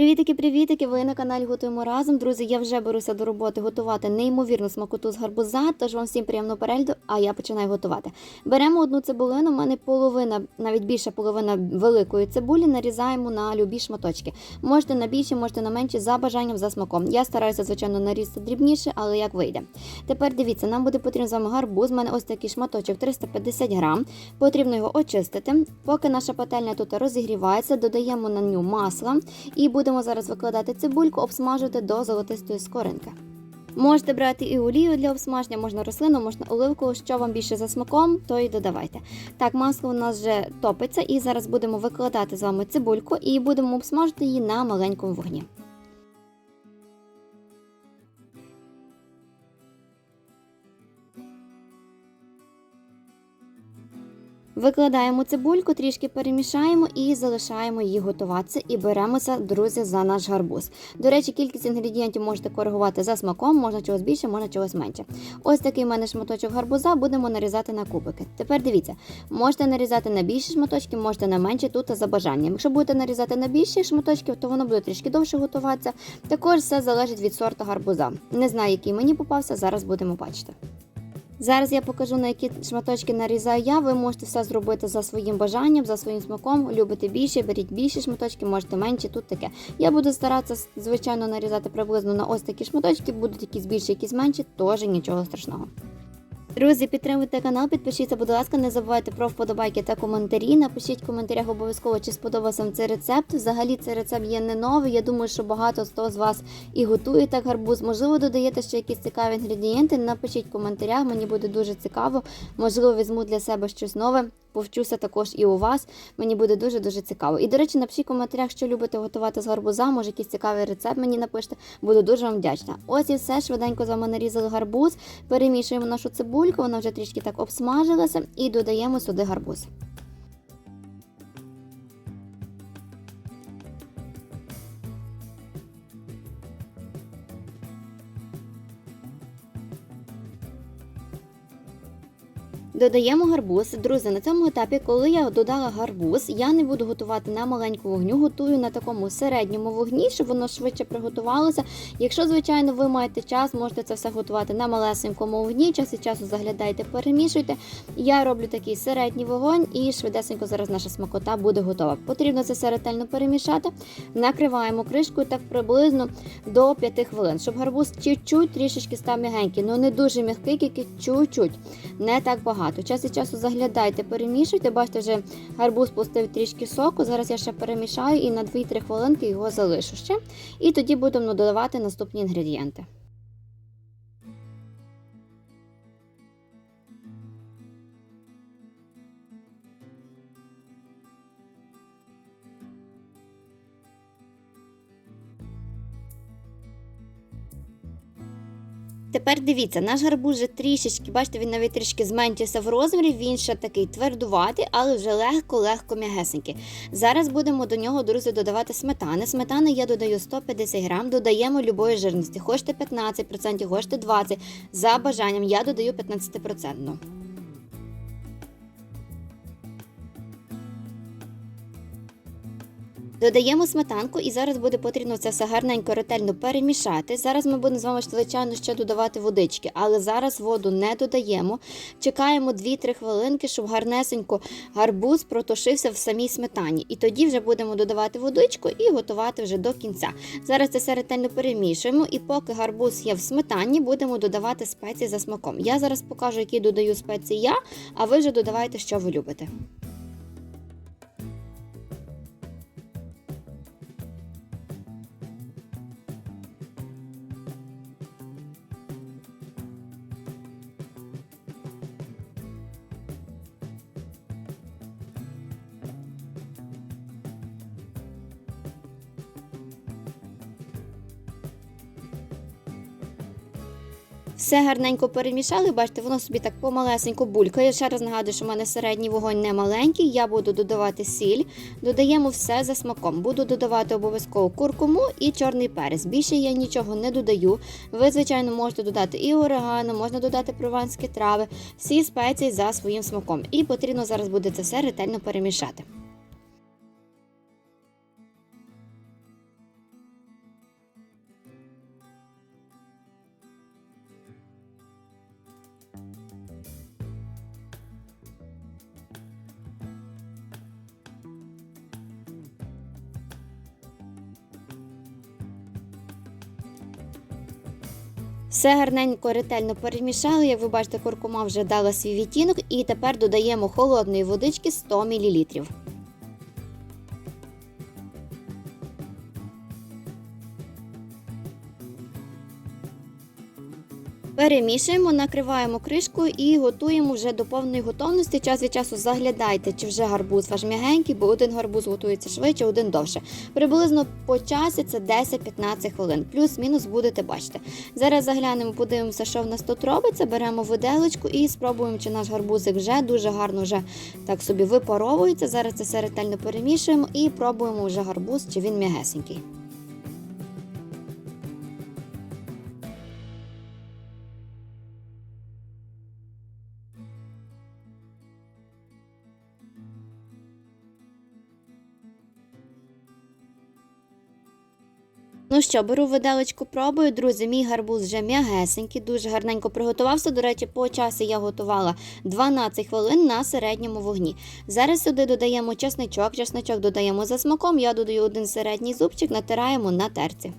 Привітики, привітики! Ви на каналі Готуємо разом. Друзі, я вже беруся до роботи готувати неймовірну смакоту з гарбуза, тож вам всім приємного перегляду, а я починаю готувати. Беремо одну цибулину, у мене половина, навіть більша половина великої цибулі, нарізаємо на любі шматочки. Можете на більші, можете на менші, за бажанням, за смаком. Я стараюся, звичайно, нарізати дрібніше, але як вийде. Тепер дивіться, нам буде потрібен з вами гарбуз. У мене ось такий шматочок 350 грам. Потрібно його очистити. Поки наша пательня тут розігрівається, додаємо на нього масла і будемо зараз викладати цибульку, обсмажувати до золотистої скоринки. Можете брати і олію для обсмаження, можна рослину, можна оливку. Що вам більше за смаком, то і додавайте. Так, масло у нас вже топиться, і зараз будемо викладати з вами цибульку і будемо обсмажити її на маленькому вогні. Викладаємо цибульку, трішки перемішаємо і залишаємо її готуватися. І беремося, друзі, за наш гарбуз. До речі, кількість інгредієнтів можете коригувати за смаком, можна чогось більше, можна чогось менше. Ось такий в мене шматочок гарбуза будемо нарізати на кубики. Тепер дивіться, можете нарізати на більші шматочки, можете на менші тут за бажанням. Якщо будете нарізати на більші шматочки, то воно буде трішки довше готуватися. Також все залежить від сорту гарбуза. Не знаю, який мені попався, зараз будемо бачити. Зараз я покажу, на які шматочки нарізаю я. Ви можете все зробити за своїм бажанням, за своїм смаком. Любите більше, беріть більші шматочки, можете менше, тут таке. Я буду старатися, звичайно, нарізати приблизно на ось такі шматочки, будуть якісь більші, якісь менші, теж нічого страшного. Друзі, підтримуйте канал, підпишіться, будь ласка, не забувайте про вподобайки та коментарі. Напишіть в коментарях обов'язково, чи сподобався вам цей рецепт. Взагалі цей рецепт є не новий. Я думаю, що багато хто з вас і готує так гарбуз. Можливо, додаєте ще якісь цікаві інгредієнти. Напишіть в коментарях, мені буде дуже цікаво. Можливо, візьму для себе щось нове. Повчуся також і у вас. Мені буде дуже дуже цікаво. І, до речі, напишіть в коментарях, що любите готувати з гарбуза. Може, якийсь цікавий рецепт мені напишете. Буду дуже вам вдячна. Ось і все. Швиденько з вами нарізали гарбуз. Перемішуємо нашу цибульку, вона вже трішки так обсмажилася, і додаємо сюди гарбуз. Додаємо гарбуз. Друзі, на цьому етапі, коли я додала гарбуз, я не буду готувати на маленькому вогню, готую на такому середньому вогні, щоб воно швидше приготувалося. Якщо, звичайно, ви маєте час, можете це все готувати на малесенькому вогні, час від часу заглядайте, перемішуйте. Я роблю такий середній вогонь і швидесенько зараз наша смакота буде готова. Потрібно це все ретельно перемішати. Накриваємо кришкою так приблизно до 5 хвилин, щоб гарбуз чуть-чуть трішечки став м'ягенький, ну не дуже м'який, тільки чуть-чуть, не так багато багато. Час від часу заглядайте, перемішуйте. Бачите, вже гарбуз пустив трішки соку. Зараз я ще перемішаю і на 2-3 хвилинки його залишу ще. І тоді будемо додавати наступні інгредієнти. Тепер дивіться, наш гарбуз вже трішечки, бачите, він навіть трішки зменшився в розмірі, він ще такий твердуватий, але вже легко-легко м'ягесенький. Зараз будемо до нього, друзі, додавати сметани. Сметани я додаю 150 грам, додаємо любої жирності. Хочете 15%, хочете 20%. За бажанням я додаю 15%. Додаємо сметанку і зараз буде потрібно це все гарненько ретельно перемішати. Зараз ми будемо з вами, звичайно, ще додавати водички, але зараз воду не додаємо. Чекаємо 2-3 хвилинки, щоб гарнесенько гарбуз протушився в самій сметані. І тоді вже будемо додавати водичку і готувати вже до кінця. Зараз це все ретельно перемішуємо, і поки гарбуз є в сметані, будемо додавати спеції за смаком. Я зараз покажу, які додаю спеції я, а ви вже додавайте, що ви любите. Все гарненько перемішали, бачите, воно собі так помалесенько булькає. Ще раз нагадую, що в мене середній вогонь не маленький. Я буду додавати сіль, додаємо все за смаком. Буду додавати обов'язково куркуму і чорний перець. Більше я нічого не додаю. Ви, звичайно, можете додати і орегано, можна додати прованські трави, всі спеції за своїм смаком. І потрібно зараз буде це все ретельно перемішати. Все гарненько ретельно перемішали. Як ви бачите, куркума вже дала свій відтінок, і тепер додаємо холодної водички 100 мл. Перемішуємо, накриваємо кришкою і готуємо вже до повної готовності. Час від часу заглядайте, чи вже гарбуз ваш м'ягенький, бо один гарбуз готується швидше, один довше. Приблизно по часі це 10-15 хвилин. Плюс-мінус будете бачити. Зараз заглянемо, подивимося, що в нас тут робиться. Беремо виделочку і спробуємо, чи наш гарбузик вже дуже гарно вже так собі випаровується. Зараз це все ретельно перемішуємо і пробуємо вже гарбуз, чи він м'ягесенький. Ну що, беру виделечку, пробую. Друзі, мій гарбуз вже м'ягесенький, дуже гарненько приготувався. До речі, по часі я готувала 12 хвилин на середньому вогні. Зараз сюди додаємо чесничок, чесничок додаємо за смаком. Я додаю один середній зубчик, натираємо на терці.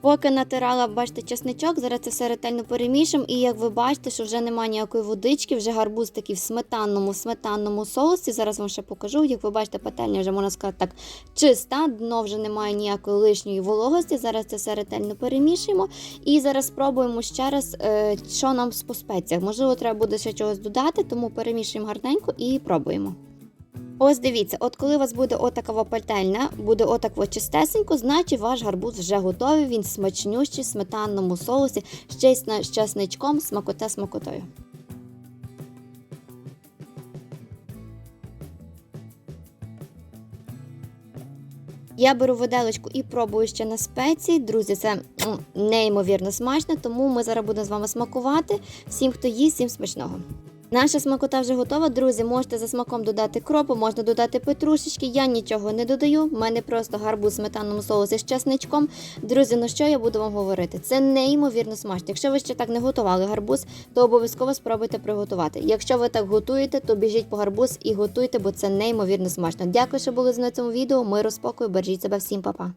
Поки натирала, бачите, чесничок, зараз це все ретельно перемішуємо. І як ви бачите, що вже немає ніякої водички, вже гарбуз такий в сметанному, сметанному соусі. Зараз вам ще покажу. Як ви бачите, пательня вже можна сказати так чиста, дно вже немає ніякої лишньої вологості. Зараз це все ретельно перемішуємо. І зараз спробуємо ще раз, е, що нам по спеціях. Можливо, треба буде ще чогось додати, тому перемішуємо гарненько і пробуємо. Ось дивіться, от коли у вас буде отакова пальтельна, буде отако чистесенько, значить ваш гарбуз вже готовий, він смачнющий, в сметанному соусі, ще з чесничком, смакоте смакотою. Я беру виделочку і пробую ще на спеції. Друзі, це неймовірно смачно, тому ми зараз будемо з вами смакувати. Всім, хто їсть, всім смачного. Наша смакота вже готова. Друзі, можете за смаком додати кропу, можна додати петрушечки. Я нічого не додаю. У мене просто гарбуз в сметанному соусі з чесничком. Друзі, ну що я буду вам говорити? Це неймовірно смачно. Якщо ви ще так не готували гарбуз, то обов'язково спробуйте приготувати. Якщо ви так готуєте, то біжіть по гарбуз і готуйте, бо це неймовірно смачно. Дякую, що були з в цьому відео. Миру, спокою, бережіть себе всім, па-па.